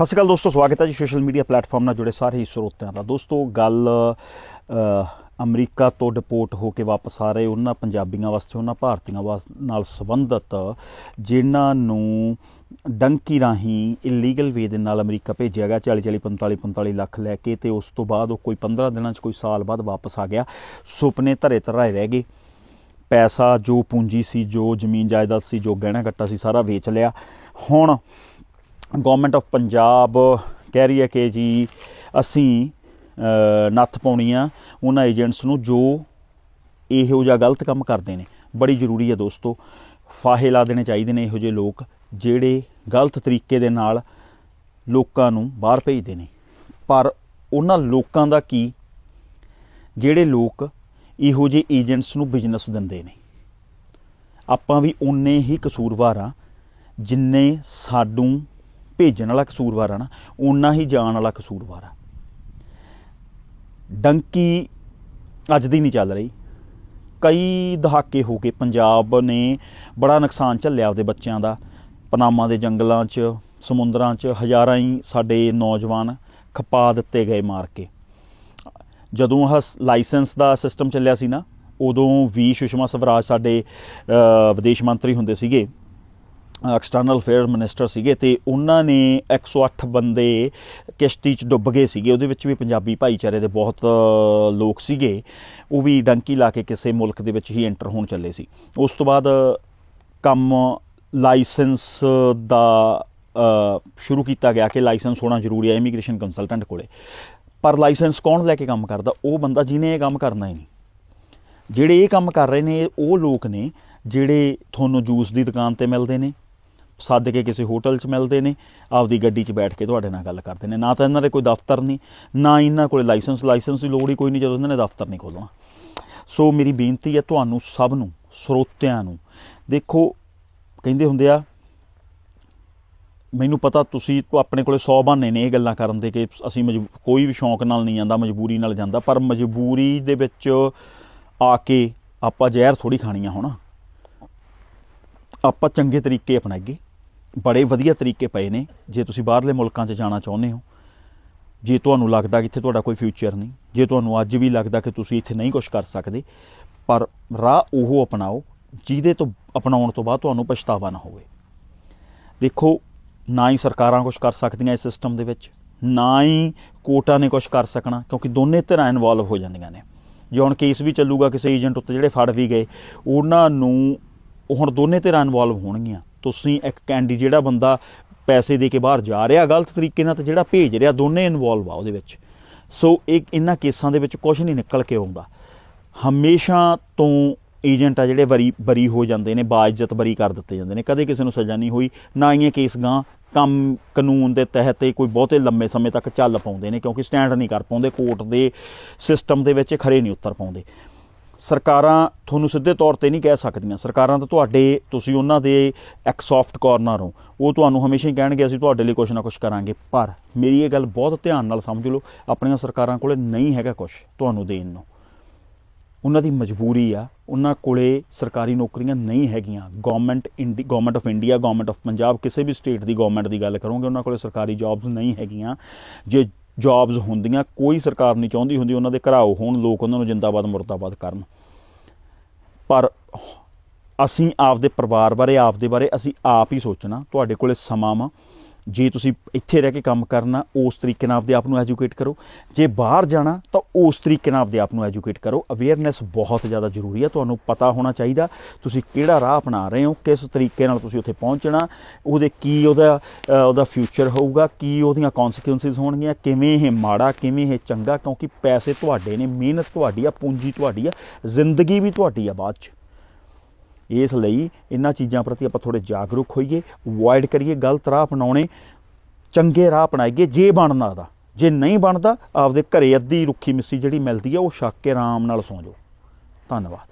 ਸਤਿ ਸ਼੍ਰੀ ਅਕਾਲ ਦੋਸਤੋ, ਸਵਾਗਤ ਹੈ ਜੀ ਸੋਸ਼ਲ ਮੀਡੀਆ ਪਲੇਟਫਾਰਮ ਨਾਲ ਜੁੜੇ ਸਾਰੇ ਹੀ ਸਰੋਤਿਆਂ ਦਾ। ਦੋਸਤੋ, ਗੱਲ ਅਮਰੀਕਾ ਤੋਂ ਡਿਪੋਰਟ ਹੋ ਕੇ ਵਾਪਸ ਆ ਰਹੇ ਉਹਨਾਂ ਪੰਜਾਬੀਆਂ ਵਾਸਤੇ, ਉਹਨਾਂ ਭਾਰਤੀਆਂ ਵਾਸ, ਨਾਲ ਸੰਬੰਧਿਤ, ਜਿਨ੍ਹਾਂ ਨੂੰ ਡੰਕੀ ਰਾਹੀਂ ਇਲੀਗਲ ਵੇ ਦੇ ਨਾਲ ਅਮਰੀਕਾ ਭੇਜਿਆ ਗਿਆ 40 40 45 45 ਲੱਖ ਲੈ ਕੇ ਤੇ ਉਸ ਤੋਂ ਬਾਅਦ ਉਹ ਕੋਈ 15 ਦਿਨਾਂ 'ਚ ਕੋਈ ਸਾਲ ਬਾਅਦ ਵਾਪਸ ਆ ਗਿਆ। ਸੁਪਨੇ ਧਰੇ ਧਰਾਏ ਰਹਿ ਗਏ। ਪੈਸਾ ਜੋ ਪੂੰਜੀ ਸੀ, ਜੋ ਜ਼ਮੀਨ ਜਾਇਦਾਦ ਸੀ, ਜੋ ਗਹਿਣਾ ਗੱਟਾ ਸੀ, ਸਾਰਾ ਵੇਚ ਲਿਆ। ਹੁਣ ਗਵਰਨਮੈਂਟ ਆਫ ਪੰਜਾਬ ਕਹਿ ਰਹੀ ਹੈ ਕਿ ਜੀ ਅਸੀਂ ਨੱਥ ਪਾਉਣੀ ਆ ਉਹਨਾਂ ਏਜੰਟਸ ਨੂੰ ਜੋ ਇਹੋ ਜਿਹਾ ਗਲਤ ਕੰਮ ਕਰਦੇ ਨੇ। ਬੜੀ ਜ਼ਰੂਰੀ ਹੈ ਦੋਸਤੋ, ਫਾਹੇ ਲਾ ਦੇਣੇ ਚਾਹੀਦੇ ਨੇ ਇਹੋ ਜਿਹੇ ਲੋਕ, ਜਿਹੜੇ ਗਲਤ ਤਰੀਕੇ ਦੇ ਨਾਲ ਲੋਕਾਂ ਨੂੰ ਬਾਹਰ ਭੇਜਦੇ ਨੇ। ਪਰ ਉਹਨਾਂ ਲੋਕਾਂ ਦਾ ਕੀ? ਜਿਹੜੇ ਲੋਕ ਇਹੋ ਜਿਹੇ ਏਜੰਟਸ ਨੂੰ ਬਿਜ਼ਨਸ ਦਿੰਦੇ ਨੇ। ਆਪਾਂ ਵੀ ਉਨੇ ਹੀ ਕਸੂਰਵਾਰ ਆ ਜਿੰਨੇ ਸਾਡੂ ਭੇਜਣ ਵਾਲਾ ਕਸੂਰਵਾਰ ਆ ਨਾ ਉਨਾ ਹੀ ਜਾਣ ਵਾਲਾ ਕਸੂਰਵਾਰ ਆ। ਡੰਕੀ ਅੱਜ ਦੀ ਨਹੀਂ ਚੱਲ ਰਹੀ। ਕਈ ਦਹਾਕੇ ਹੋ ਗਏ, ਪੰਜਾਬ ਨੇ ਬੜਾ ਨੁਕਸਾਨ ਝੱਲਿਆ ਆਪਦੇ ਬੱਚਿਆਂ ਦਾ। ਪਨਾਮਾ ਦੇ ਜੰਗਲਾਂ 'ਚ, ਸਮੁੰਦਰਾਂ 'ਚ, ਹਜ਼ਾਰਾਂ ਹੀ ਸਾਡੇ ਨੌਜਵਾਨ ਖਪਾ ਦਿੱਤੇ ਗਏ ਮਾਰ ਕੇ। ਜਦੋਂ ਆਹ ਲਾਇਸੈਂਸ ਦਾ ਸਿਸਟਮ ਚੱਲਿਆ ਸੀ ਨਾ, ਉਦੋਂ ਵੀ ਸੁਸ਼ਮਾ ਸਵਰਾਜ ਸਾਡੇ ਵਿਦੇਸ਼ ਮੰਤਰੀ ਹੁੰਦੇ ਸੀਗੇ। ਐਕਸਟਰਨਲ ਅਫੇਅਰ ਮਿਨਿਸਟਰ ਸੀਗੇ ਤੇ ਉਹਨਾਂ ਨੇ 108 ਬੰਦੇ ਕਿਸ਼ਤੀ 'ਚ ਡੁੱਬ ਗਏ ਸੀਗੇ। ਉਹਦੇ ਵਿੱਚ ਵੀ ਪੰਜਾਬੀ ਭਾਈਚਾਰੇ ਦੇ ਬਹੁਤ ਲੋਕ ਸੀਗੇ। ਉਹ ਵੀ ਡੰਕੀ ਲਾ ਕੇ ਕਿਸੇ ਮੁਲਕ ਦੇ ਵਿੱਚ ਹੀ ਐਂਟਰ ਹੋਣ ਚੱਲੇ ਸੀ। ਉਸ ਤੋਂ ਬਾਅਦ ਕੰਮ ਲਾਇਸੈਂਸ ਦਾ ਸ਼ੁਰੂ ਕੀਤਾ ਗਿਆ ਕਿ ਲਾਇਸੈਂਸ ਹੋਣਾ ਜ਼ਰੂਰੀ ਹੈ ਇਮੀਗ੍ਰੇਸ਼ਨ ਕੰਸਲਟੈਂਟ ਕੋਲੇ। ਪਰ ਲਾਇਸੈਂਸ ਕੌਣ ਲੈ ਕੇ ਕੰਮ ਕਰਦਾ? ਉਹ ਬੰਦਾ ਜਿਹਨੇ ਇਹ ਕੰਮ ਕਰਨਾ ਹੀ ਨਹੀਂ। ਜਿਹੜੇ ਇਹ ਕੰਮ ਕਰ ਰਹੇ ਨੇ, ਉਹ ਲੋਕ ਨੇ ਜਿਹੜੇ ਤੁਹਾਨੂੰ ਜੂਸ ਦੀ ਦੁਕਾਨ ਤੇ ਮਿਲਦੇ ਨੇ ਸੱਦ ਕੇ ਕਿਸੇ ਹੋਟਲ 'ਚ ਮਿਲਦੇ ਨੇ, ਆਪਦੀ ਗੱਡੀ 'ਚ ਬੈਠ ਕੇ ਤੁਹਾਡੇ ਨਾਲ ਗੱਲ ਕਰਦੇ ਨੇ। ਨਾ ਤਾਂ ਇਹਨਾਂ ਦੇ ਕੋਈ ਦਫ਼ਤਰ ਨਹੀਂ, ਨਾ ਇਹਨਾਂ ਕੋਲੇ ਲਾਇਸੈਂਸ ਲਾਇਸੈਂਸ ਦੀ ਲੋੜ ਹੀ ਕੋਈ ਨਹੀਂ ਜਦੋਂ ਇਹਨਾਂ ਨੇ ਦਫ਼ਤਰ ਨਹੀਂ ਖੋਲਣਾ ਸੋ ਮੇਰੀ ਬੇਨਤੀ ਹੈ ਤੁਹਾਨੂੰ ਸਭ ਨੂੰ, ਸਰੋਤਿਆਂ ਨੂੰ, ਦੇਖੋ, ਕਹਿੰਦੇ ਹੁੰਦੇ ਆ, ਮੈਨੂੰ ਪਤਾ ਤੁਸੀਂ ਆਪਣੇ ਕੋਲੇ 100 ਬਹਾਨੇ ਨੇ ਇਹ ਗੱਲਾਂ ਕਰਨ ਦੇ ਕਿ ਅਸੀਂ ਮਜਬੂ- ਕੋਈ ਵੀ ਸ਼ੌਂਕ ਨਾਲ ਨਹੀਂ ਜਾਂਦਾ, ਮਜਬੂਰੀ ਨਾਲ ਜਾਂਦਾ, ਪਰ ਮਜਬੂਰੀ ਦੇ ਵਿੱਚ ਆ ਕੇ ਆਪਾਂ ਜ਼ਹਿਰ ਥੋੜੀ ਖਾਣੀ ਆ ਹੁਣ। ਆਪਾਂ ਚੰਗੇ ਤਰੀਕੇ ਅਪਣਾਈਏ। ਬੜੇ ਵਧੀਆ ਤਰੀਕੇ ਪਏ ਨੇ। ਜੇ ਤੁਸੀਂ ਬਾਹਰਲੇ ਮੁਲਕਾਂ 'ਚ ਜਾਣਾ ਚਾਹੁੰਦੇ ਹੋ, ਜੇ ਤੁਹਾਨੂੰ ਲੱਗਦਾ ਕਿ ਇੱਥੇ ਤੁਹਾਡਾ ਕੋਈ ਫਿਊਚਰ ਨਹੀਂ, ਜੇ ਤੁਹਾਨੂੰ ਅੱਜ ਵੀ ਲੱਗਦਾ ਕਿ ਤੁਸੀਂ ਇੱਥੇ ਨਹੀਂ ਕੁਝ ਕਰ ਸਕਦੇ, ਪਰ ਰਾਹ ਉਹ ਅਪਣਾਓ ਜਿਹਦੇ ਤੋਂ ਅਪਣਾਉਣ ਤੋਂ ਬਾਅਦ ਤੁਹਾਨੂੰ ਪਛਤਾਵਾ ਨਾ ਹੋਵੇ। ਦੇਖੋ, ਨਾ ਹੀ ਸਰਕਾਰਾਂ ਕੁਝ ਕਰ ਸਕਦੀਆਂ ਇਸ ਸਿਸਟਮ ਦੇ ਵਿੱਚ, ਨਾ ਹੀ ਕੋਰਟਾਂ ਨੇ ਕੁਝ ਕਰ ਸਕਣਾ, ਕਿਉਂਕਿ ਦੋਨੇ ਧਿਰਾਂ ਇਨਵੋਲਵ ਹੋ ਜਾਂਦੀਆਂ ਨੇ। ਜੇ ਹੁਣ ਕੇਸ ਵੀ ਚੱਲੂਗਾ, ਕਿਸੇ ਏਜੰਟ ਉੱਤੇ ਜਿਹੜੇ ਫੜ ਵੀ ਗਏ, ਉਹਨਾਂ ਨੂੰ ਹੁਣ ਦੋਨੇ ਧਿਰਾਂ ਇਨਵੋਲਵ ਹੋਣਗੀਆਂ। ਤੁਸੀਂ ਇੱਕ ਕੈਂਡੀ ਜਿਹੜਾ ਬੰਦਾ ਪੈਸੇ ਦੇ ਕੇ ਬਾਹਰ ਜਾ ਰਿਹਾ, ਗਲਤ ਤਰੀਕੇ ਨਾਲ ਤੇ ਜਿਹੜਾ ਭੇਜ ਰਿਹਾ, ਦੋਨੇ ਇਨਵੋਲਵ ਆ ਉਹਦੇ ਵਿੱਚ। ਸੋ ਇਹ ਇਹਨਾਂ ਕੇਸਾਂ ਦੇ ਵਿੱਚ ਕੁਝ ਨਹੀਂ ਨਿਕਲ ਕੇ ਆਉਂਦਾ। ਹਮੇਸ਼ਾ ਤੋਂ ਏਜੰਟ ਆ ਜਿਹੜੇ ਬਰੀ ਬਰੀ ਹੋ ਜਾਂਦੇ ਨੇ, ਬਾਇਜ਼ਤ ਬਰੀ ਕਰ ਦਿੱਤੇ ਜਾਂਦੇ ਨੇ। ਕਦੇ ਕਿਸੇ ਨੂੰ ਸਜ਼ਾ ਨਹੀਂ ਹੋਈ, ਨਾ ਹੀ ਇਹ ਕੇਸ ਗਾਂ ਕੰਮ ਕਾਨੂੰਨ ਦੇ ਤਹਿਤ ਕੋਈ ਬਹੁਤੇ ਲੰਮੇ ਸਮੇਂ ਤੱਕ ਚੱਲ ਪਾਉਂਦੇ ਨੇ, ਕਿਉਂਕਿ ਸਟੈਂਡ ਨਹੀਂ ਕਰ ਪਾਉਂਦੇ, ਕੋਰਟ ਦੇ ਸਿਸਟਮ ਦੇ ਵਿੱਚ ਖਰੇ ਨਹੀਂ ਉਤਰ ਪਾਉਂਦੇ। ਸਰਕਾਰਾਂ ਤੁਹਾਨੂੰ ਸਿੱਧੇ ਤੌਰ ਤੇ ਨਹੀਂ ਕਹਿ ਸਕਦੀਆਂ। ਸਰਕਾਰਾਂ ਤਾਂ ਤੁਹਾਡੇ, ਤੁਸੀਂ ਉਹਨਾਂ ਦੇ ਇੱਕ ਸੌਫਟ ਕਾਰਨਰ ਹੋ। ਉਹ ਤੁਹਾਨੂੰ ਹਮੇਸ਼ਾ ਹੀ ਕਹਿਣਗੇ, ਅਸੀਂ ਤੁਹਾਡੇ ਲਈ ਕੁਝ ਨਾ ਕੁਝ ਕਰਾਂਗੇ। ਪਰ ਮੇਰੀ ਇਹ ਗੱਲ ਬਹੁਤ ਧਿਆਨ ਨਾਲ ਸਮਝ ਲਓ, ਆਪਣੀਆਂ ਸਰਕਾਰਾਂ ਕੋਲੇ ਨਹੀਂ ਹੈਗਾ ਕੁਝ ਤੁਹਾਨੂੰ ਦੇਣ ਨੂੰ। ਉਹਨਾਂ ਦੀ ਮਜਬੂਰੀ ਆ, ਉਹਨਾਂ ਕੋਲੇ ਸਰਕਾਰੀ ਨੌਕਰੀਆਂ ਨਹੀਂ ਹੈਗੀਆਂ। Government India government of India government of Punjab ਕਿਸੇ ਵੀ ਸਟੇਟ ਦੀ ਗਵਰਨਮੈਂਟ ਦੀ ਗੱਲ ਕਰੋਗੇ, ਉਹਨਾਂ ਕੋਲੇ ਸਰਕਾਰੀ ਜੌਬਸ ਨਹੀਂ ਹੈਗੀਆਂ। ਜੇ ਜੌਬਸ ਹੁੰਦੀਆਂ, ਕੋਈ ਸਰਕਾਰ ਨਹੀਂ ਚਾਹੁੰਦੀ ਹੁੰਦੀ ਉਹਨਾਂ ਦੇ ਘਰਾਓ ਹੋਣ, ਲੋਕ ਉਹਨਾਂ ਨੂੰ ਜਿੰਦਾਬਾਦ, ਮੁਰਦਾਬਾਦ ਕਰਨ। ਪਰ ਅਸੀਂ ਆਪਦੇ ਪਰਿਵਾਰ ਬਾਰੇ, ਆਪਦੇ ਬਾਰੇ ਅਸੀਂ ਆਪ ਹੀ ਸੋਚਣਾ, ਤੁਹਾਡੇ ਕੋਲੇ ਸਮਾਂ ਵਾ। ਜੇ ਤੁਸੀਂ ਇੱਥੇ ਰਹਿ ਕੇ ਕੰਮ ਕਰਨਾ, ਉਸ ਤਰੀਕੇ ਨਾਲ ਆਪਦੇ ਆਪ ਨੂੰ ਐਜੂਕੇਟ ਕਰੋ। ਜੇ ਬਾਹਰ ਜਾਣਾ, ਤਾਂ ਉਸ ਤਰੀਕੇ ਨਾਲ ਆਪਦੇ ਆਪ ਨੂੰ ਐਜੂਕੇਟ ਕਰੋ। ਅਵੇਅਰਨੈਸ ਬਹੁਤ ਜ਼ਿਆਦਾ ਜ਼ਰੂਰੀ ਹੈ ਤੁਹਾਨੂੰ ਪਤਾ ਹੋਣਾ ਚਾਹੀਦਾ। ਤੁਸੀਂ ਕਿਹੜਾ ਰਾਹ ਅਪਣਾ ਰਹੇ ਹੋ, ਕਿਸ ਤਰੀਕੇ ਨਾਲ ਤੁਸੀਂ ਉੱਥੇ ਪਹੁੰਚਣਾ, ਉਹਦੇ ਕੀ ਉਹਦਾ ਉਹਦਾ ਫਿਊਚਰ ਹੋਊਗਾ, ਕੀ ਉਹਦੀਆਂ ਕਨਸੀਕੁਐਂਸਿਸ ਹੋਣਗੀਆਂ, ਕਿਵੇਂ ਇਹ ਮਾੜਾ, ਕਿਵੇਂ ਇਹ ਚੰਗਾ, ਕਿਉਂਕਿ ਪੈਸੇ ਤੁਹਾਡੇ ਨੇ, ਮਿਹਨਤ ਤੁਹਾਡੀ ਆ, ਪੂੰਜੀ ਤੁਹਾਡੀ ਆ, ਜ਼ਿੰਦਗੀ ਵੀ ਤੁਹਾਡੀ ਆ ਬਾਅਦ 'ਚ। ਇਸ ਲਈ ਇਹਨਾਂ ਚੀਜ਼ਾਂ ਪ੍ਰਤੀ ਆਪਾਂ ਥੋੜੇ ਜਾਗਰੂਕ ਹੋਈਏ ਅਵੋਇਡ ਕਰੀਏ, ਗਲਤ ਰਾਹ ਅਪਣਾਉਣੇ, ਚੰਗੇ ਰਾਹ ਅਪਣਾਈਏ, ਜੇ ਬਣਨਾ ਦਾ ਜੇ ਨਹੀਂ ਬਣਦਾ, ਆਪਦੇ ਘਰੇ ਅੱਧੀ ਰੁੱਖੀ ਮਿੱਸੀ ਜਿਹੜੀ ਮਿਲਦੀ ਆ, ਉਹ ਛੱਕ ਕੇ ਆਰਾਮ ਨਾਲ ਸੌਂ ਜਾਓ। ਧੰਨਵਾਦ।